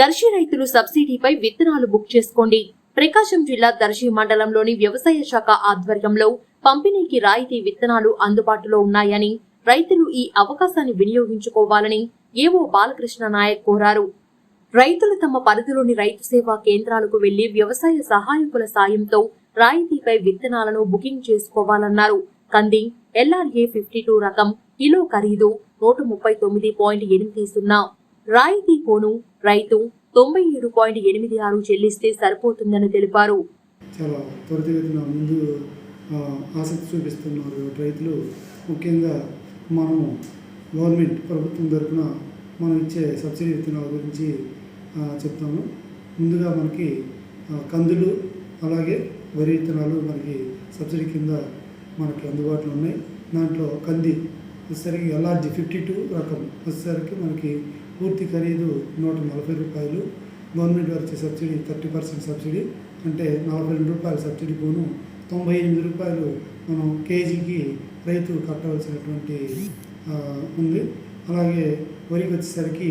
దర్శి రైతులు సబ్సిడీపై విత్తనాలు బుక్ చేసుకోండి. ప్రకాశం జిల్లా దర్శి మండలంలోని వ్యవసాయ శాఖ ఆధ్వర్యంలో పంపిణీకి రాయితీ విత్తనాలు అందుబాటులో ఉన్నాయని రైతులు ఈ అవకాశాన్ని వినియోగించుకోవాలని ఏవో బాలకృష్ణ నాయక్ కోరారు. రైతులు తమ పరిధిలోని రైతు సేవా కేంద్రాలకు వెళ్ళి వ్యవసాయ సహాయకుల సాయంతో రాయితీపై విత్తనాలను బుకింగ్ చేసుకోవాలన్నారు. కంది ఎల్ఆర్ఏ ఫిఫ్టీ టూ రకం కిలో ఖరీదు నూట ముప్పై తొమ్మిది పాయింట్ ఎనిమిది సున్నా. రాయితీకోను రైతు తొంభై ఏడు పాయింట్ ఎనిమిది ఆరు చెల్లిస్తే సరిపోతుందని తెలిపారు. చాలా త్వరితగతిన ముందు ఆసక్తి చూపిస్తున్నారు రైతులు. ముఖ్యంగా మనము గవర్నమెంట్ ప్రభుత్వం తరఫున మనం ఇచ్చే సబ్సిడీ విత్తనాల గురించి చెప్తాము. ముందుగా మనకి కందులు అలాగే వరి విత్తనాలు మనకి సబ్సిడీ కింద మనకి అందుబాటులో ఉన్నాయి. దాంట్లో కంది వచ్చేసరికి ఎల్ఆర్జీ ఫిఫ్టీ టూ రకం. వచ్చేసరికి మనకి పూర్తి ఖరీదు నూట నలభై రూపాయలు. గవర్నమెంట్ వారు ఇచ్చే సబ్సిడీ థర్టీ పర్సెంట్ సబ్సిడీ. అంటే నలభై రెండు రూపాయల సబ్సిడీ పోను. తొంభై ఎనిమిది రూపాయలు మనం కేజీకి రైతు కట్టవలసినటువంటి ఉంది. అలాగే వరికి వచ్చేసరికి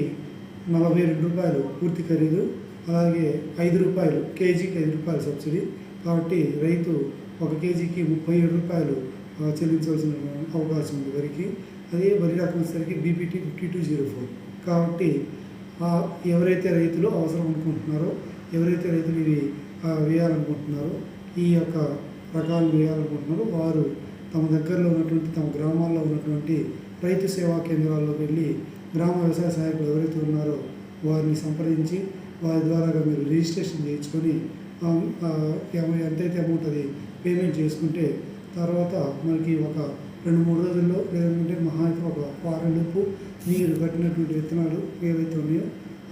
నలభై రెండు రూపాయలు పూర్తి ఖరీదు. అలాగే ఐదు రూపాయలు కేజీకి ఐదు రూపాయలు సబ్సిడీ. కాబట్టి రైతు ఒక కేజీకి ముప్పై ఏడు రూపాయలు చెల్లించవలసిన అవకాశం ఉంది వరికి. అదే వరి రకం వచ్చేసరికి BPT fifty two zero four కాబట్టి ఎవరైతే రైతులు అవసరం అనుకుంటున్నారో ఎవరైతే రైతులు ఇవి వేయాలనుకుంటున్నారో ఈ యొక్క రకాలు వేయాలనుకుంటున్నారో వారు తమ దగ్గరలో ఉన్నటువంటి తమ గ్రామాల్లో ఉన్నటువంటి రైతు సేవా కేంద్రాల్లో వెళ్ళి గ్రామ వ్యవసాయ సహాయకులు ఎవరైతే ఉన్నారో వారిని సంప్రదించి వారి ద్వారా మీరు రిజిస్ట్రేషన్ చేయించుకొని ఎంతైతే అమౌంట్ అది పేమెంట్ చేసుకుంటే తర్వాత మనకి ఒక రెండు మూడు రోజుల్లో లేదంటే మహా ఒక వారం లోపు మీరు కట్టినటువంటి విత్తనాలు ఏవైతే ఉన్నాయో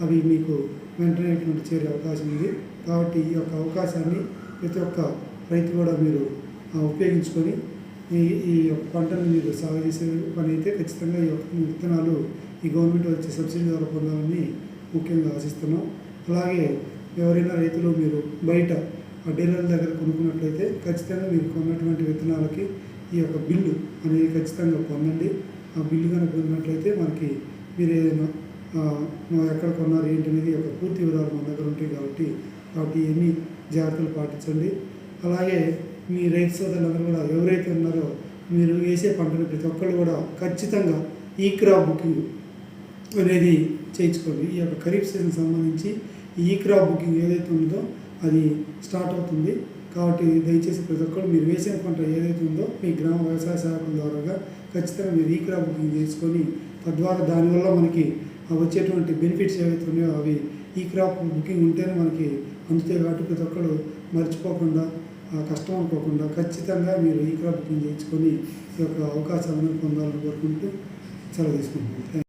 అవి మీకు వెంటనే ఇటువంటి చేరే అవకాశం ఉంది. కాబట్టి ఈ యొక్క అవకాశాన్ని ప్రతి ఒక్క రైతు కూడా మీరు ఉపయోగించుకొని ఈ ఈ యొక్క పంటను మీరు సాగు చేసే పని అయితే ఖచ్చితంగా ఈ యొక్క విత్తనాలు ఈ గవర్నమెంట్ వచ్చే సబ్సిడీ ద్వారా పొందాలని ముఖ్యంగా ఆశిస్తున్నాం. అలాగే ఎవరైనా రైతులు మీరు బయట డీలర్ల దగ్గర కొనుక్కున్నట్లయితే ఖచ్చితంగా మీరు కొన్నటువంటి విత్తనాలకి ఈ యొక్క బిల్లు అనేది ఖచ్చితంగా పొందండి. ఆ బిల్లు కనుక పొందినట్లయితే మనకి మీరు ఏదైనా ఎక్కడ కొన్నారు ఏంటి అనేది యొక్క పూర్తి వివరాలు మన దగ్గర ఉంటాయి కాబట్టి కాబట్టి ఇవన్నీ జాగ్రత్తలు పాటించండి. అలాగే మీ రైతు సోదరులందరూ కూడా ఎవరైతే ఉన్నారో మీరు వేసే పంటను ప్రతి ఒక్కళ్ళు కూడా ఖచ్చితంగా ఈ క్రాప్ బుకింగ్ అనేది చేయించుకోండి. ఈ యొక్క ఖరీఫ్ సీజన్ సంబంధించి ఈ క్రాప్ బుకింగ్ ఏదైతే ఉందో అది స్టార్ట్ అవుతుంది. కాబట్టి దయచేసి ప్రతి ఒక్కరు మీరు వేసిన పంట ఏదైతే ఉందో మీ గ్రామ వ్యవసాయ శాఖల ద్వారాగా ఖచ్చితంగా మీరు ఈ క్రాప్ బుకింగ్ చేసుకొని తద్వారా దానివల్ల మనకి వచ్చేటువంటి బెనిఫిట్స్ ఏవైతే ఉన్నాయో అవి ఈ క్రాప్ బుకింగ్ ఉంటేనే మనకి అందుతాయి కాబట్టి ప్రతి ఒక్కరు మర్చిపోకుండా ఆ కష్టం అనుకోకుండా ఖచ్చితంగా మీరు ఈ క్రాప్ బుకింగ్ చేయించుకొని ఈ యొక్క అవకాశాలను పొందాలని కోరుకుంటూ సెలవు తీసుకుంటున్నాను